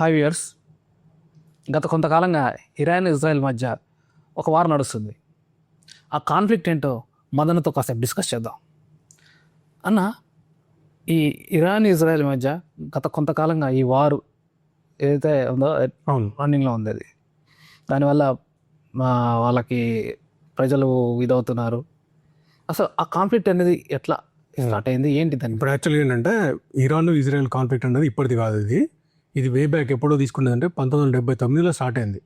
Have years గత కొంతకాలంగా Iran Israel మధ్య ఒక వారం నడుస్తుంది. ఆ కాన్ఫ్లిక్ట్ ఏంటో మదనతో కాసేపు డిస్కస్ చేద్దాం. అన్న ఈ ఇరాన్ ఇజ్రాయెల్ మధ్య గత కొంతకాలంగా ఈ వారు ఏదైతే ఉందో రన్నింగ్లో ఉంది అది. దానివల్ల వాళ్ళకి ప్రజలు ఇదవుతున్నారు. అసలు ఆ కాన్ఫ్లిక్ట్ అనేది ఎట్లా స్టార్ట్ అయింది? ఏంటి దాని? ఇప్పుడు యాక్చువల్గా ఏంటంటే ఇరాన్ ఇజ్రాయెల్ కాన్ఫ్లిక్ట్ అనేది ఇప్పటిది కాదు ఇది. ఇది వే బ్యాక్ ఎప్పుడో తీసుకున్నదంటే పంతొమ్మిది వందల డెబ్బై తొమ్మిదిలో స్టార్ట్ అయింది.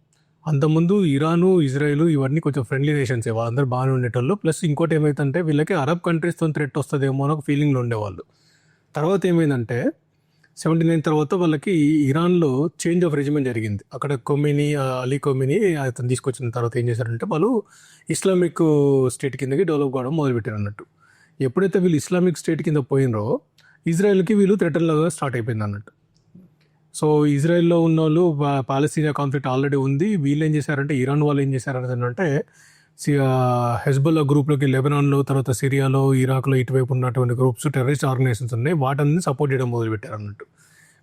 అంతకుముందు ఇరాను ఇజ్రాయెల్ ఇవన్నీ కొంచెం ఫ్రెండ్లీ నేషన్స్ వాళ్ళందరూ బాగానే ఉండేటోళ్ళు. ప్లస్ ఇంకోటి ఏమైతుందంటే వీళ్ళకి అరబ్ కంట్రీస్తో థ్రెట్ వస్తుందేమో అని ఒక ఫీలింగ్లో ఉండేవాళ్ళు. తర్వాత ఏమైందంటే సెవెంటీ నైన్ తర్వాత వాళ్ళకి ఇరాన్లో చేంజ్ ఆఫ్ రెజిమెంట్ జరిగింది. అక్కడ కొమిని అలీ కొమిని అతను తీసుకొచ్చిన తర్వాత ఏం చేశారంటే వాళ్ళు ఇస్లామిక్ స్టేట్ కిందకి డెవలప్ కావడం మొదలుపెట్టారు అన్నట్టు. ఎప్పుడైతే వీళ్ళు ఇస్లామిక్ స్టేట్ కింద పోయినరో ఇజ్రాయెల్కి వీళ్ళు థ్రెటన్ లాగా స్టార్ట్ అయిపోయింది అన్నట్టు. సో ఇజ్రాయెల్లో ఉన్న వాళ్ళు పా- పాలస్తీనా కాన్ఫ్లిక్ట్ ఆల్రెడీ ఉంది. వీళ్ళు ఏం చేశారంటే ఇరాన్ వాళ్ళు ఏం చేశారంటే అంటే సి- హెజ్బుల్లా గ్రూప్లోకి లెబనాన్లో తర్వాత సిరియాలో ఇరాక్లో ఇటువైపు ఉన్నటువంటి గ్రూప్స్ టెర్రరిస్ట్ ఆర్గనైజేషన్స్ ఉన్నాయి. వాటన్ని సపోర్ట్ చేయడం మొదలుపెట్టారు అన్నట్టు.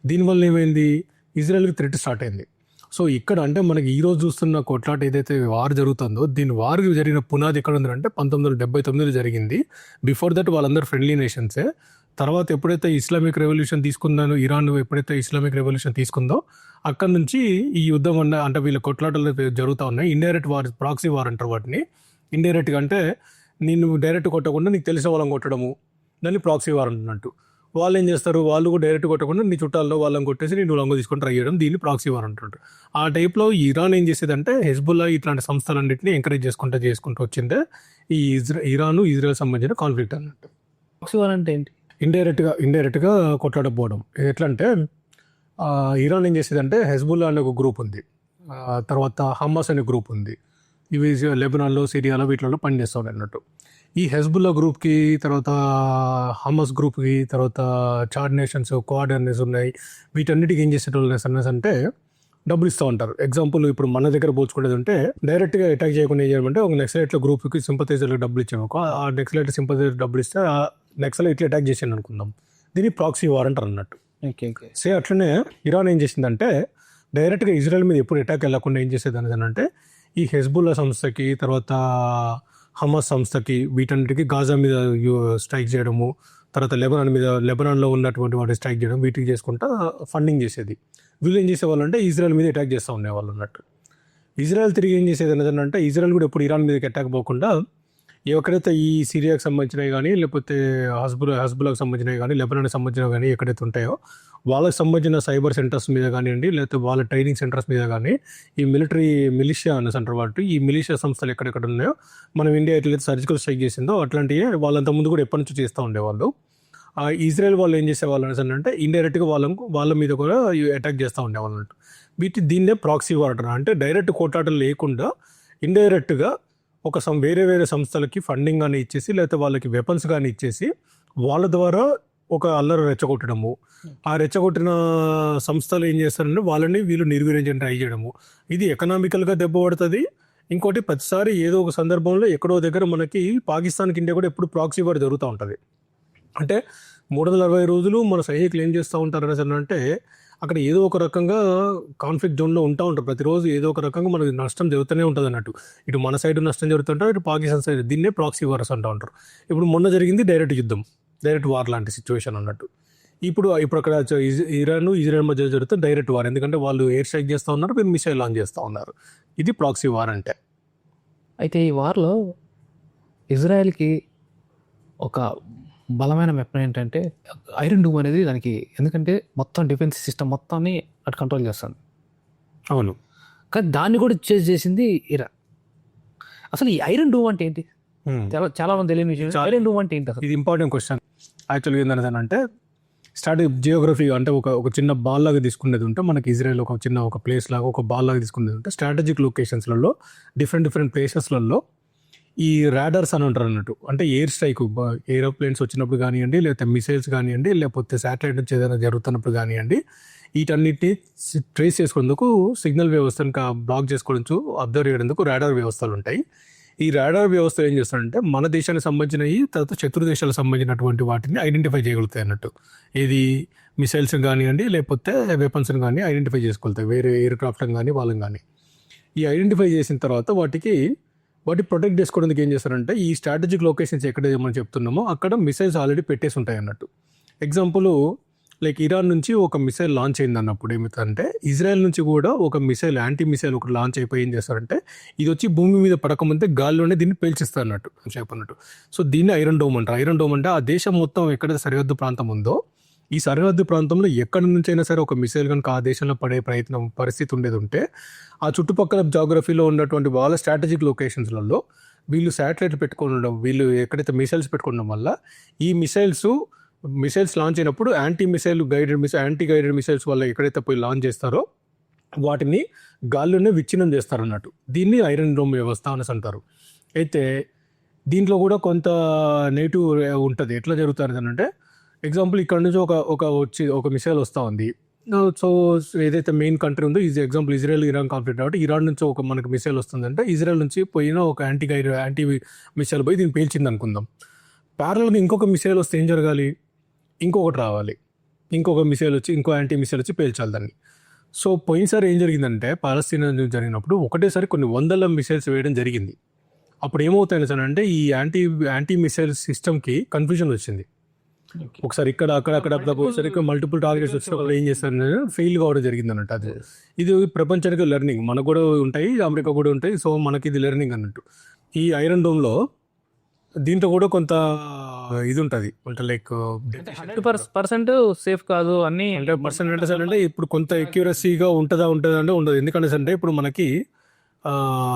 దీనివల్ల ఏమైంది? ఇజ్రాయెల్కి థ్రెట్ స్టార్ట్ అయింది. సో ఇక్కడ అంటే మనకి ఈ రోజు చూస్తున్న కొట్లాట ఏదైతే వార్ జరుగుతుందో దీని వార్ జరిగిన పునాది ఎక్కడ ఉందంటే పంతొమ్మిది వందల డెబ్బై తొమ్మిదిలో జరిగింది. బిఫోర్ దట్ వాళ్ళందరూ ఫ్రెండ్లీ నేషన్సే తర్వాత ఎప్పుడైతే ఇస్లామిక్ రెవల్యూషన్ తీసుకుందానో ఇరాన్ ఎప్పుడైతే ఇస్లామిక్ రెవల్యూషన్ తీసుకుందో అక్కడ నుంచి ఈ యుద్ధం అన్న అంటే వీళ్ళ కొట్లాటలు జరుగుతూ ఉన్నాయి. ఇండైరెక్ట్ వార్ ప్రాక్సీ వార్ అంటారు వాటిని. ఇండైరెక్ట్గా అంటే నేను డైరెక్ట్ కొట్టకుండా నీకు తెలిసిన వాళ్ళని కొట్టడము. దాన్ని ప్రాక్సీ వార్ అంటున్నట్టు వాళ్ళు ఏం చేస్తారు? వాళ్ళు కూడా డైరెక్ట్ కొట్టకుండా నీ చుట్టాల్లో వాళ్ళని కొట్టేసి నేను లొంగ తీసుకొని ట్రై చేయడం దీన్ని ప్రాక్సీ వార్ అంటుంటారు. ఆ టైప్లో ఇరాన్ ఏం చేసేదంటే హెజ్బుల్లా ఇట్లాంటి సంస్థలన్నింటినీ ఎంకరేజ్ చేసుకుంటూ చేసుకుంటూ వచ్చిందే ఈ ఇజ్రా ఇరాను ఇజ్రాయెల్ సంబంధించిన కాన్ఫ్లిక్ట్ అన్నట్టు. ఆక్సివర్ అంటే ఏంటి? ఇండైరెక్ట్గా ఇండైరెక్ట్గా కొట్లాడకపోవడం. ఎట్లా అంటే ఇరాన్ ఏం చేసేదంటే హెజ్బుల్లా అనే ఒక గ్రూప్ ఉంది. తర్వాత హమ్మస్ అనే గ్రూప్ ఉంది. ఇవి లెబనాన్లో సిరియాలో వీటిలో పనిచేస్తూ ఉన్నాయి అన్నట్టు. ఈ హెజ్బుల్లా గ్రూప్కి తర్వాత హమ్మస్ గ్రూప్కి తర్వాత చార్డ్ నేషన్స్ క్వాడ్ ఉన్నాయి. వీటన్నిటికీ ఏం చేసేటోళ్ళు అనేసి అంటే డబ్బులు ఇస్తూ ఉంటారు. ఎగ్జాంపుల్ ఇప్పుడు మన దగ్గర పోల్చుకునేది ఉంటే డైరెక్ట్గా అటాక్ చేయకుండా ఏం చేయమంటే ఒక నెక్సలైట్ల గ్రూప్కి సింపతైజర్లకు డబ్బులు ఇచ్చాము ఆ నెక్స్ట్ సింపతైజర్ డబ్బులు ఇస్తే ఆ నెక్సలైట్లు అటాక్ చేసాను అనుకుందాం. దీన్ని ప్రాక్సీ వార్ అంటారు అన్నట్టు. సే అట్లనే ఇరాన్ ఏం చేసిందంటే డైరెక్ట్గా ఇజ్రాయెల్ మీద ఎప్పుడు అటాక్ వెళ్ళకుండా ఏం చేసేది అనేది అంటే ఈ హెజ్బుల్లా సంస్థకి తర్వాత హమాస్ సంస్థకి వీటన్నిటికీ గాజా మీద స్ట్రైక్ చేయడము తర్వాత లెబనాన్ మీద లెబనాన్లో ఉన్నటువంటి వాటి స్ట్రైక్ చేయడం వీటికి చేసుకుంటా ఫండింగ్ చేసేది. వీళ్ళు ఏం చేసేవాళ్ళు అంటే ఇజ్రాయెల్ మీద అటాక్ చేస్తూ ఉండేవాళ్ళు అన్నట్టు. ఇజ్రాయెల్ తిరిగి ఏం చేసేది అనేది అంటే ఇజ్రాయెల్ కూడా ఎప్పుడు ఇరాన్ మీదకి అటాక్ పోకుండా ఎక్కడైతే ఈ సిరియాకి సంబంధించినవి కానీ లేకపోతే హస్బుల్ హస్బులకు సంబంధించినవి కానీ లెబనాన్కి సంబంధించినవి కానీ ఎక్కడైతే ఉంటాయో వాళ్ళకి సంబంధించిన సైబర్ సెంటర్స్ మీద కానివ్వండి లేకపోతే వాళ్ళ ట్రైనింగ్ సెంటర్స్ మీద కానీ ఈ మిలిటరీ మిలిషియా అనే అంటారు వాటి ఈ మిలిషియా సంస్థలు ఎక్కడెక్కడ ఉన్నాయో మనం ఇండియా ఎట్లయితే సర్జికల్ స్ట్రైక్ చేసిందో అట్లాంటివి వాళ్ళంత ముందు కూడా ఎప్పటి నుంచో చేస్తూ ఉండేవాళ్ళు. ఆ ఇజ్రాయెల్ వాళ్ళు ఏం చేసేవాళ్ళు అనేసి అంటే ఇండైరెక్ట్గా వాళ్ళకు వాళ్ళ మీద కూడా అటాక్ చేస్తూ ఉండేవాళ్ళు వీటి దీన్నే ప్రాక్సీ వార్ అంటే డైరెక్ట్ కోటాటలు లేకుండా ఇండైరెక్ట్గా ఒక సం వేరే వేరే సంస్థలకి ఫండింగ్ కానీ ఇచ్చేసి లేకపోతే వాళ్ళకి వెపన్స్ కానీ ఇచ్చేసి వాళ్ళ ద్వారా ఒక అల్లరి రెచ్చగొట్టడము. ఆ రెచ్చగొట్టిన సంస్థలు ఏం చేస్తారంటే వాళ్ళని వీళ్ళు నిర్వీర్యం ట్రై చేయడము. ఇది ఎకనామికల్గా దెబ్బ పడుతుంది. ఇంకోటి ప్రతిసారి ఏదో ఒక సందర్భంలో ఎక్కడో దగ్గర మనకి పాకిస్తాన్కి ఇండియా కూడా ఎప్పుడు ప్రాక్సీ వార్ జరుగుతూ ఉంటుంది. అంటే మూడు వందల అరవై రోజులు మన సైనికులు ఏం చేస్తూ ఉంటారు అనేసి అంటే అక్కడ ఏదో ఒక రకంగా కాన్ఫ్లిక్ట్ జోన్లో ఉంటా ఉంటారు. ప్రతిరోజు ఏదో ఒక రకంగా మనకి నష్టం జరుగుతూనే ఉంటుంది అన్నట్టు. ఇటు మన సైడ్ నష్టం జరుగుతుంటారు ఇటు పాకిస్తాన్ సైడ్ దీన్నే ప్రాక్సీ వార్స్ అంటూ ఉంటారు. ఇప్పుడు మొన్న జరిగింది డైరెక్ట్ యుద్ధం డైరెక్ట్ వార్ లాంటి సిచ్యువేషన్ అన్నట్టు. ఇప్పుడు ఇప్పుడు అక్కడ ఇరాన్ ఇజ్రాయెల్ మధ్య జరుగుతుంది డైరెక్ట్ వార్ ఎందుకంటే వాళ్ళు ఎయిర్ స్ట్రైక్ చేస్తూ ఉన్నారు మీరు మిసైల్ లాంచ్ చేస్తూ ఉన్నారు. ఇది ప్రాక్సీ వార్ అంటే. అయితే ఈ వార్లో ఇజ్రాయెల్కి ఒక బలమైన వెపన్ ఏంటంటే ఐరన్ డూమ్ అనేది దానికి ఎందుకంటే మొత్తం డిఫెన్స్ సిస్టమ్ మొత్తాన్ని అటు కంట్రోల్ చేస్తుంది. అవును. కానీ దాన్ని కూడా చేజ్ చేసింది ఇరాన్ అసలు ఈ ఐరన్ డూమ్ అంటే ఏంటి. చాలా చాలా మంది తెలియని విషయం. ఐరన్ డూమ్ అంటే ఏంటి ఇది ఇంపార్టెంట్ క్వశ్చన్ యాక్చువల్గా ఏంటంటే అంటే స్టార్ట్ జియోగ్రఫీ అంటే ఒక ఒక చిన్న బాల్ లాగా తీసుకునేది ఉంటే మనకి ఇజ్రాయెల్ ఒక చిన్న ఒక ప్లేస్ లాగా ఒక బాల్ లాగా తీసుకునేది ఉంటే స్ట్రాటజిక్ లొకేషన్స్లలో డిఫరెంట్ డిఫరెంట్ ప్లేసెస్లలో ఈ రాడర్స్ అని ఉంటారు అన్నట్టు. అంటే ఎయిర్ స్ట్రైక్ ఏరోప్లేన్స్ వచ్చినప్పుడు కానివ్వండి లేకపోతే మిసైల్స్ కానివ్వండి లేకపోతే శాటిలైట్ నుంచి ఏదైనా జరుగుతున్నప్పుడు కానివ్వండి వీటన్నిటిని ట్రేస్ చేసుకునేందుకు సిగ్నల్ వ్యవస్థను బ్లాక్ చేసుకోవడానికి అబ్జర్వ్ చేయడానికి రాడార్ వ్యవస్థలు ఉంటాయి. ఈ రాడార్ వ్యవస్థ ఏం చేస్తారంటే మన దేశానికి సంబంధించినవి తర్వాత శత్రు దేశాలకు సంబంధించినటువంటి వాటిని ఐడెంటిఫై చేయగలుగుతాయి అన్నట్టు. ఏది మిసైల్స్ కానివ్వండి లేకపోతే వెపన్స్ని కానీ ఐడెంటిఫై చేసుకోగలుగుతాయి. వేరే ఎయిర్ క్రాఫ్ట్ని కానీ వాళ్ళని కానీ ఈ ఐడెంటిఫై చేసిన తర్వాత వాటికి వాటి ప్రొటెక్ట్ చేసుకోవడానికి ఏం చేస్తారంటే ఈ స్ట్రాటజిక్ లొకేషన్స్ ఎక్కడ మనం చెప్తున్నామో అక్కడ మిసైల్స్ ఆల్రెడీ పెట్టేసి ఉంటాయి అన్నట్టు ఎగ్జాంపుల్ లైక్ ఇరాన్ నుంచి ఒక మిసైల్ లాంచ్ అయింది అన్నప్పుడు ఏమిటంటే ఇజ్రాయెల్ నుంచి కూడా ఒక మిసైల్ యాంటీ మిసైల్ ఒకటి లాంచ్ అయిపోయి ఏం చేస్తారంటే ఇది వచ్చి భూమి మీద పడకముందే గాల్లోనే దీన్ని పేల్చిస్తారు అన్నట్టు చెప్పన్నట్టు సో దీన్ని ఐరన్ డోమ్ అంటారు. ఐరన్ డోమ్ అంటే ఆ దేశం మొత్తం ఎక్కడ సరిహద్దు ప్రాంతం ఉందో ఈ సరిహద్దు ప్రాంతంలో ఎక్కడి నుంచైనా సరే ఒక మిసైల్ కనుక ఆ దేశంలో పడే ప్రయత్నం పరిస్థితి ఉండేది ఉంటే ఆ చుట్టుపక్కల జాగ్రఫీలో ఉన్నటువంటి వాళ్ళ స్ట్రాటజిక్ లొకేషన్స్లలో వీళ్ళు శాటిలైట్ పెట్టుకొని ఉండడం వీళ్ళు ఎక్కడైతే మిసైల్స్ పెట్టుకోవడం వల్ల ఈ మిసైల్స్ మిసైల్స్ లాంచ్ అయినప్పుడు anti missile guided missile anti guided missiles వల్ల ఎక్కడైతే పోయి లాంచ్ చేస్తారో వాటిని గాల్లోనే విచ్ఛిన్నం చేస్తారు అన్నట్టు దీన్ని ఐరన్ డోమ్ వ్యవస్థ అనేసి అంటారు. అయితే దీంట్లో కూడా కొంత నెగిటివ్ ఉంటుంది. ఎట్లా జరుగుతుంది అంటే ఎగ్జాంపుల్ ఇక్కడ నుంచి ఒక ఒక వచ్చి ఒక మిసైల్ వస్తూ ఉంది. సో ఏదైతే మెయిన్ కంట్రీ ఉందో is example Israel Iran conflict కాబట్టి ఇరాన్ నుంచి ఒక మనకు మిసైల్ వస్తుందంటే ఇజ్రాయెల్ నుంచి పోయిన ఒక యాంటీ గైడ్ యాంటీ మిసైల్ పోయి దీన్ని పేల్చింది అనుకుందాం. ప్యారల్గా ఇంకొక మిసైల్ వస్తే ఏం జరగాలి? ఇంకొకటి రావాలి. ఇంకొక మిసైల్ వచ్చి ఇంకో యాంటీ మిసైల్ వచ్చి పేల్చాలి దాన్ని. సో పోయినసారి ఏం జరిగిందంటే పాలస్తీనా జరిగినప్పుడు ఒకటేసారి కొన్ని వందల మిసైల్స్ వేయడం జరిగింది. అప్పుడు ఏమవుతాయి సార్ అంటే ఈ యాంటీ యాంటీ మిసైల్ సిస్టమ్కి కన్ఫ్యూజన్ వచ్చింది. ఒకసారి ఇక్కడ అక్కడ అక్కడ ఒకసారి మల్టిపుల్ టార్గెట్స్ వచ్చినప్పుడు ఏం చేస్తారు ఫెయిల్ కావడం జరిగింది అన్నట్టు అది ఇది ప్రపంచానికి లెర్నింగ్ మనకు కూడా ఉంటాయి అమెరికా కూడా ఉంటాయి సో మనకి ఇది లెర్నింగ్ అన్నట్టు. ఈ ఐరన్ డోమ్లో దీంట్లో కూడా కొంత ఇది ఉంటుంది. అంటే లైక్ పర్సెంట్ సేఫ్ కాదు అన్ని అంటే పర్సెంట్ అంటే ఇప్పుడు కొంత ఎక్యూరసీగా ఉంటుందా ఉంటుందా అంటే ఉండదు. ఎందుకంటే అంటే ఇప్పుడు మనకి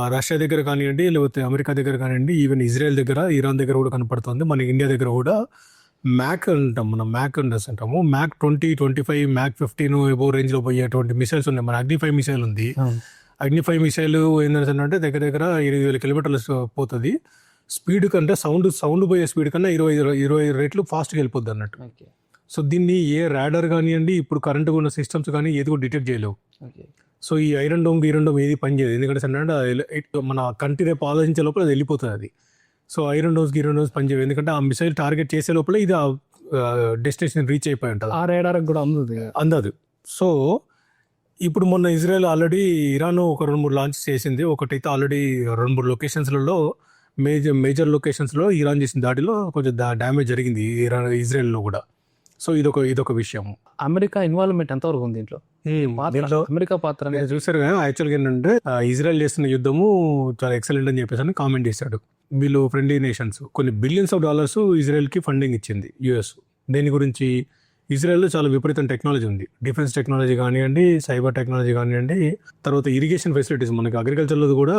రష్యా దగ్గర కానివ్వండి లేకపోతే అమెరికా దగ్గర కానివ్వండి ఈవెన్ ఇజ్రాయెల్ దగ్గర ఇరాన్ దగ్గర కూడా కనపడుతుంది. మన ఇండియా దగ్గర కూడా మ్యాక్ అంటాం మనం మ్యాక్ అండర్స్ అంటాము. Mach twenty twenty five Mach fifteen above రేంజ్లో పోయేటువంటి మిసైల్స్ ఉన్నాయి. మన అగ్ని ఫైవ్ మిసైల్ ఉంది. అగ్ని ఫైవ్ మిసైల్ ఏంటంటే దగ్గర దగ్గర ఇరవై వేల కిలోమీటర్లు పోతుంది. స్పీడ్ కంటే సౌండ్ సౌండ్ పోయే స్పీడ్ కన్నా ఇరవై ఇరవై రెట్లు ఫాస్ట్గా వెళ్ళిపోద్ది అన్నట్టు. సో దీన్ని ఏ రాడర్ కానివ్వండి ఇప్పుడు కరెంట్ ఉన్న సిస్టమ్స్ కానీ ఏది కూడా డిటెక్ట్ చేయలేవు. సో ఈ ఐరన్ డోమ్ ఐరన్ డోమ్ ఏది పనిచేయదు ఎందుకంటే మన కంటి రేపు ఆలోచించే లోపల అది వెళ్ళిపోతుంది అది. So iron domes iron domes పనిచేయవు ఎందుకంటే ఆ మిసైల్ టార్గెట్ చేసే లోపల ఇది డెస్టినేషన్ రీచ్ అయిపోయి ఉంటుంది. ఆ రేడార్ కూడా ఉంది అందదు. సో ఇప్పుడు మొన్న ఇజ్రాయెల్ ఆల్రెడీ ఇరాన్ ఒక రెండు మూడు లాంచ్ చేసింది. ఒకటైతే ఆల్రెడీ రెండు మూడు లొకేషన్స్లలో మేజర్ మేజర్ లొకేషన్స్లో ఇరాన్ చేసిన దాడిలో కొంచెం డ్యామేజ్ జరిగింది ఇరాన్ ఇజ్రాయెల్లో కూడా. సో ఇదొక ఇదొక విషయం అమెరికా ఇన్వాల్వ్మెంట్ ఎంతవరకు ఉంది దీంట్లో? అమెరికా పాత్ర చూసారు కదా యాక్చువల్గా ఏంటంటే ఆ, ఇజ్రాయెల్ చేస్తున్న యుద్ధము చాలా ఎక్సలెంట్ అని చెప్పేసి అని కామెంట్ చేశాడు. వీళ్ళు ఫ్రెండ్లీ నేషన్స్ కొన్ని బిలియన్స్ ఆఫ్ డాలర్స్ ఇజ్రాయెల్కి ఫండింగ్ ఇచ్చింది యుఎస్ దీని గురించి? ఇజ్రాయెల్లో చాలా విపరీతం టెక్నాలజీ ఉంది. డిఫెన్స్ టెక్నాలజీ కానివ్వండి సైబర్ టెక్నాలజీ కానివ్వండి తర్వాత ఇరిగేషన్ ఫెసిలిటీస్ మనకి అగ్రికల్చర్లో కూడా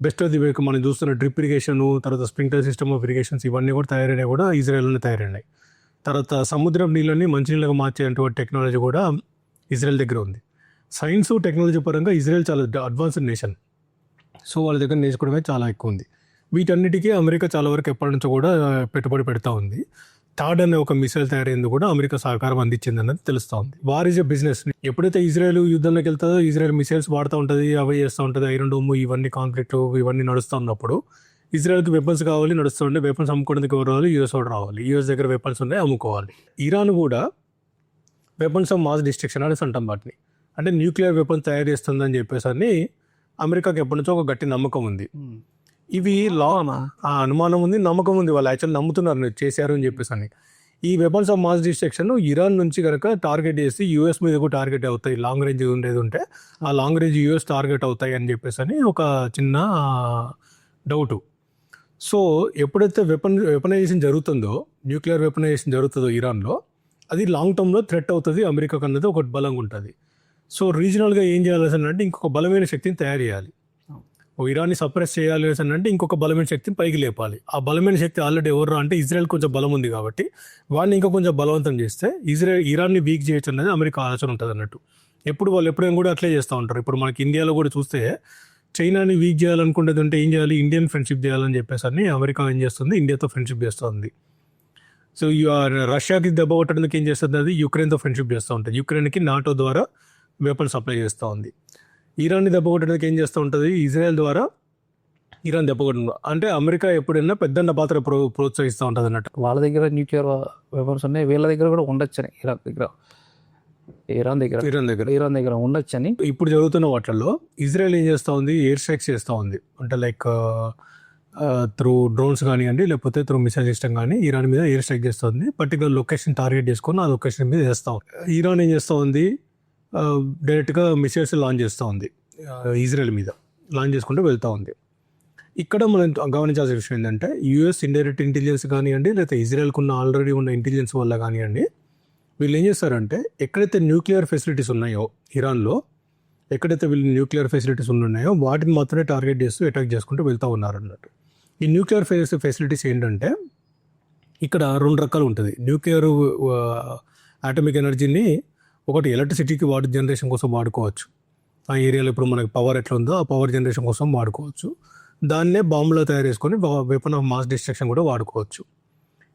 బెస్ట్ ఆఫ్ ది వేక్ మనం చూస్తున్న డ్రిప్ ఇరిగేషన్ తర్వాత స్ప్రింక్లర్ సిస్టమ్ ఆఫ్ ఇరిగేషన్స్ ఇవన్నీ కూడా తయారైనాయి కూడా ఇజ్రాయెల్లోనే తయారైనాయి. తర్వాత సముద్రం నీళ్ళని మంచినీళ్ళగా మార్చేటువంటి టెక్నాలజీ కూడా ఇజ్రాయెల్ దగ్గర ఉంది. సైన్స్ టెక్నాలజీ పరంగా ఇజ్రాయెల్ చాలా అడ్వాన్స్డ్ నేషన్ సో వాళ్ళ దగ్గర నేర్చుకోవడమే చాలా ఎక్కువ ఉంది. వీటన్నిటికీ అమెరికా చాలా వరకు ఎప్పటి నుంచో కూడా పెట్టుబడి పెడతా ఉంది. థాడ్ అనే ఒక మిసైల్ తయారైంది కూడా అమెరికా సహకారం అందించింది అన్నది తెలుస్తూ ఉంది. War is a business. ఎప్పుడైతే ఇజ్రాయెల్ యుద్ధంలోకి వెళ్తుందో ఇజ్రాయెల్ మిసైల్స్ వాడుతూ ఉంటుంది అవి చేస్తూ ఉంటుంది ఐరన్ డోమ్ ఇవన్నీ కాంక్రీట్ ఇవన్నీ నడుస్తూ ఉన్నప్పుడు ఇజ్రాయెల్కి వెపన్స్ కావాలి నడుస్తుండే వెపన్స్ అమ్ముకోవడానికి ఎవరు రావాలి? యూఎస్ కూడా రావాలి. యూఎస్ దగ్గర వెపన్స్ ఉన్నాయి అమ్ముకోవాలి. ఇరాన్ కూడా వెపన్స్ ఆఫ్ మాస్ డిస్ట్రక్షన్ అనేసి అంటాం వాటిని. అంటే న్యూక్లియర్ వెపన్స్ తయారు చేస్తుందని చెప్పేసి అని అమెరికాకి ఎప్పటి నుంచో ఒక గట్టి నమ్మకం ఉంది. ఇవి లా ఆ అనుమానం ఉంది నమ్మకం ఉంది వాళ్ళు యాక్చువల్ నమ్ముతున్నారు నేను చేశారు అని చెప్పేసి అని. ఈ weapons of mass destruction Iran నుంచి కనుక టార్గెట్ చేసి యూఎస్ మీద కూడా టార్గెట్ అవుతాయి. లాంగ్ రేంజ్ ఉండేది ఉంటే ఆ లాంగ్ రేంజ్ యూఎస్ టార్గెట్ అవుతాయి అని చెప్పేసి అని ఒక చిన్న డౌటు సో ఎప్పుడైతే వెపన్ వెపనైజేషన్ జరుగుతుందో న్యూక్లియర్ వెపనైజేషన్ జరుగుతుందో ఇరాన్లో అది లాంగ్ టర్మ్లో థ్రెట్ అవుతుంది అమెరికా అన్నది ఒకటి బలంగా ఉంటుంది. సో రీజనల్గా ఏం చేయాలి అంటే ఇంకొక బలమైన శక్తిని తయారు చేయాలి. ఇరాన్ని సప్రెస్ చేయాలి అని అంటే ఇంకొక బలమైన శక్తిని పైకి లేపాలి. ఆ బలమైన శక్తి ఆల్రెడీ ఎవరు అంటే ఇజ్రాయెల్ కొంచెం బలం ఉంది కాబట్టి వాడిని ఇంకా కొంచెం బలవంతం చేస్తే ఇజ్రాయెల్ ఇరాన్ని వీక్ చేయొచ్చు అనేది అమెరికా ఆలోచన ఉంటుంది అన్నట్టు. ఎప్పుడు వాళ్ళు ఎప్పుడైనా కూడా అట్లే చేస్తూ ఉంటారు. ఇప్పుడు మనకి ఇండియాలో కూడా చూస్తే చైనాని వీక్ చేయాలనుకుంటుంది అంటే ఏం చేయాలి? ఇండియన్ ఫ్రెండ్షిప్ చేయాలని చెప్పేసి అని అమెరికా ఏం చేస్తుంది? ఇండియాతో ఫ్రెండ్షిప్ చేస్తుంది. సో రష్యాకి దెబ్బ కొట్టడానికి ఏం చేస్తుంది అది? యుక్రెయిన్తో ఫ్రెండ్షిప్ చేస్తూ ఉంటుంది. యుక్రెయిన్కి నాటో ద్వారా వెపన్ సప్లై చేస్తూ ఉంది. ఇరాన్ని దెబ్బ కొట్టడానికి ఏం చేస్తూ ఉంటుంది? ఇజ్రాయెల్ ద్వారా ఇరాన్ దెబ్బకొట్టిన అంటే అమెరికా ఎప్పుడైనా పెద్దన్న పాత్ర ప్రో ప్రోత్సహిస్తూ ఉంటుంది అన్నట్టు. వాళ్ళ దగ్గర న్యూక్లియర్ వెపన్స్ ఉన్నాయి. వీళ్ళ దగ్గర కూడా ఉండొచ్చని ఇరాన్ దగ్గర. ఇరాన్ దగ్గర. ఇరాన్ దగ్గర. ఇరాన్ దగ్గర ఉండొచ్చని. ఇప్పుడు జరుగుతున్న వాటిల్లో ఇజ్రాయెల్ ఏం చేస్తూ ఉంది? ఎయిర్ స్ట్రైక్స్ చేస్తూ ఉంది. అంటే లైక్ త్రూ డ్రోన్స్ కానివ్వండి లేకపోతే త్రూ మిసైల్ సిస్టమ్ కానీ ఇరాన్ మీద ఎయిర్ స్ట్రైక్ చేస్తుంది పర్టికులర్ లొకేషన్ టార్గెట్ చేసుకొని ఆ లొకేషన్ మీద చేస్తూ ఉంది. ఇరాన్ ఏం చేస్తూ ఉంది? డైరెక్ట్గా మిసైల్స్ లాంచ్ చేస్తూ ఉంది. ఇజ్రాయెల్ మీద లాంచ్ చేసుకుంటూ వెళ్తూ ఉంది. ఇక్కడ మనం గమనించాల్సిన విషయం ఏంటంటే యూఎస్ ఇండైరెక్ట్ ఇంటెలిజెన్స్ కానివ్వండి లేకపోతే ఇజ్రాయెల్కి ఉన్న ఆల్రెడీ ఉన్న ఇంటెలిజెన్స్ వల్ల కానివ్వండి వీళ్ళు ఏం చేస్తారంటే ఎక్కడైతే న్యూక్లియర్ ఫెసిలిటీస్ ఉన్నాయో ఇరాన్లో ఎక్కడైతే వీళ్ళు న్యూక్లియర్ ఫెసిలిటీస్ ఉన్నాయో వాటిని మాత్రమే టార్గెట్ చేస్తూ అటాక్ చేసుకుంటూ వెళ్తూ ఉన్నారు అన్నట్టు ఈ న్యూక్లియర్ ఫెసిలిటీస్ ఏంటంటే ఇక్కడ రెండు రకాలు ఉంటుంది. న్యూక్లియర్ ఆటమిక్ ఎనర్జీని ఒకటి ఎలక్ట్రిసిటీకి వాటర్ జనరేషన్ కోసం వాడుకోవచ్చు. ఆ ఏరియాలో ఇప్పుడు మనకి పవర్ ఎట్లా ఉందో ఆ పవర్ జనరేషన్ కోసం వాడుకోవచ్చు. దాన్నే బాంబులో తయారు చేసుకొని వెపన్ ఆఫ్ మాస్ డిస్ట్రక్షన్ కూడా వాడుకోవచ్చు.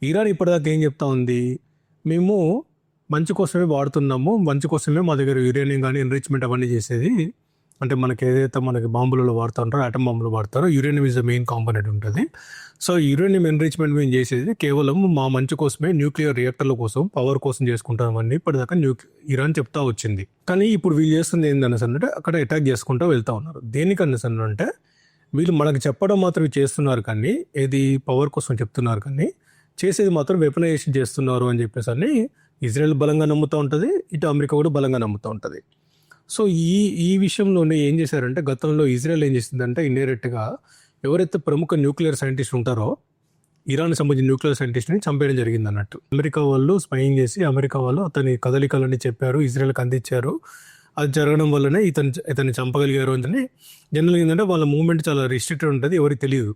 ఇరాన్ ఇప్పటిదాకా ఏం చెప్తా ఉంది? మేము మంచి కోసమే వాడుతున్నాము. మంచి కోసమే మా దగ్గర యురేనియం కానీ ఎన్రిచ్మెంట్ అవన్నీ చేసేది. అంటే మనకి ఏదైతే మనకి బాంబులలో వాడుతుంటారో ఆటం బాంబులు వాడతారో uranium is the main component ఉంటుంది. సో యురేనియం ఎన్రిచ్మెంట్ మేము చేసేది కేవలం మా మంచి కోసమే న్యూక్లియర్ రియాక్టర్ల కోసం పవర్ కోసం చేసుకుంటామని ఇప్పటిదాకా న్యూ ఇరాన్ చెప్తా వచ్చింది. కానీ ఇప్పుడు వీళ్ళు చేస్తుంది ఏందనేసి అంటే అక్కడ అటాక్ చేసుకుంటూ వెళ్తా ఉన్నారు. దేనికనేసి అంటే వీళ్ళు మనకు చెప్పడం మాత్రం చేస్తున్నారు కానీ ఏది పవర్ కోసం చెప్తున్నారు కానీ చేసేది మాత్రం వెపనైజేషన్ చేస్తున్నారు అని చెప్పేసి అని ఇజ్రాయెల్ బలంగా నమ్ముతూ ఉంటుంది ఇటు అమెరికా కూడా బలంగా నమ్ముతూ ఉంటుంది. సో ఈ ఈ విషయంలోనే ఏం చేశారంటే గతంలో ఇజ్రాయెల్ ఏం చేసిందంటే ఇండైరెక్ట్గా ఎవరైతే ప్రముఖ న్యూక్లియర్ సైంటిస్ట్ ఉంటారో ఇరాన్ సంబంధించిన న్యూక్లియర్ సైంటిస్ట్ని చంపేయడం జరిగింది అన్నట్టు. అమెరికా వాళ్ళు స్పైయింగ్ చేసి అమెరికా వాళ్ళు అతని కదలికలన్నీ చెప్పారు ఇజ్రాయెల్కి అందించారు. అది జరగడం వల్లనే ఇతను ఇతన్ని చంపగలిగారు అని జనరల్ ఏంటంటే వాళ్ళ మూమెంట్ చాలా రిస్ట్రిక్టెడ్ ఉంటుంది ఎవరికి తెలియదు.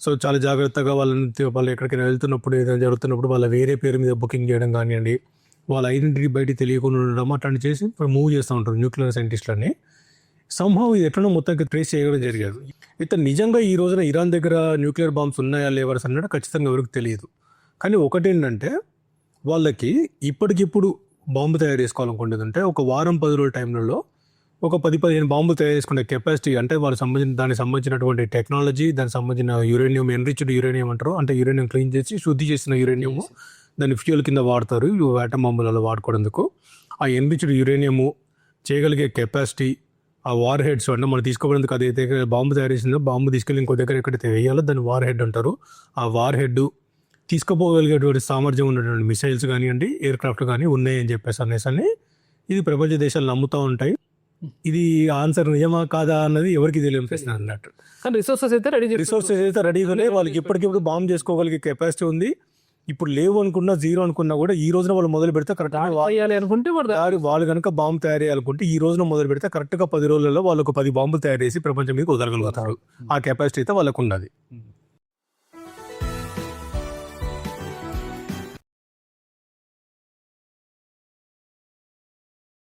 సో చాలా జాగ్రత్తగా వాళ్ళని వాళ్ళు ఎక్కడికైనా వెళ్తున్నప్పుడు ఏదైనా జరుగుతున్నప్పుడు వాళ్ళ వేరే పేరు మీద బుకింగ్ చేయడం కానివ్వండి వాళ్ళ ఐడెంటిటీ బయట తెలియకుండా ఉండడం అట్లాంటి చేసి మూవ్ చేస్తూ ఉంటారు న్యూక్లియర్ సైంటిస్టులని సంభవం ఇది ఎట్లనో మొత్తానికి ట్రేస్ చేయడం జరిగేది. ఇతను నిజంగా ఈ రోజున ఇరాన్ దగ్గర న్యూక్లియర్ బాంబ్స్ ఉన్నాయా లేవా అన్నట్టు ఖచ్చితంగా ఎవరికి తెలియదు. కానీ ఒకటేంటంటే వాళ్ళకి ఇప్పటికిప్పుడు బాంబు తయారు చేసుకోవాలనుకుంటుందంటే ఒక వారం పది రోజుల టైంలలో ఒక పది పదిహేను బాంబులు తయారు చేసుకునే కెపాసిటీ అంటే వాళ్ళకి సంబంధించిన దానికి సంబంధించినటువంటి టెక్నాలజీ దానికి సంబంధించిన యురేనియం ఎన్రిచ్డ్ యురేనియం అంటారు. అంటే యురేనియం క్లీన్ చేసి శుద్ధి చేసిన యురేనియం దాన్ని ఫ్యూయల్ కింద వాడతారు ఈ ఆటం బాంబులలో వాడుకోవడానికి ఆ ఎన్రిచ్డ్ యురేనియము చేయగలిగే కెపాసిటీ ఆ వార్ హెడ్స్ అంటే మనం తీసుకోవడానికి అది అయితే బాంబు తయారు చేసిందో బాంబు తీసుకెళ్ళి ఇంకో దగ్గర ఎక్కడైతే వేయాలో దాన్ని వార్ హెడ్ అంటారు. ఆ వార్ హెడ్ తీసుకుపోగలిగేటువంటి సామర్థ్యం ఉన్నటువంటి మిసైల్స్ కానివ్వండి ఎయిర్ క్రాఫ్ట్ కానీ ఉన్నాయని చెప్పేసి అనేసి అని ఇది ప్రపంచ దేశాలు నమ్ముతూ ఉంటాయి. ఇది ఆన్సర్ నిజమా కాదా అన్నది ఎవరికి తెలియని ప్రశ్న అన్నట్టు. కానీ రిసోర్సెస్ అయితే రెడీ రిసోర్సెస్ అయితే రెడీగానే వాళ్ళకి ఇప్పటికిప్పుడు బాంబు చేసుకోగలిగే కెపాసిటీ ఉంది. ఇప్పుడు లేవు అనుకున్నా జీరో అనుకున్నా కూడా ఈ రోజున వాళ్ళు మొదలు పెడితే కరెక్ట్ అనుకుంటే వాళ్ళు కనుక బాంబు తయారు చేయాలనుకుంటే ఈ రోజున మొదలు పెడితే కరెక్ట్గా పది రోజులలో వాళ్ళు ఒక పది బాంబులు తయారు చేసి ప్రపంచం మీద వదలగలుగుతారు. ఆ కెపాసిటీ అయితే వాళ్ళకు ఉన్నది.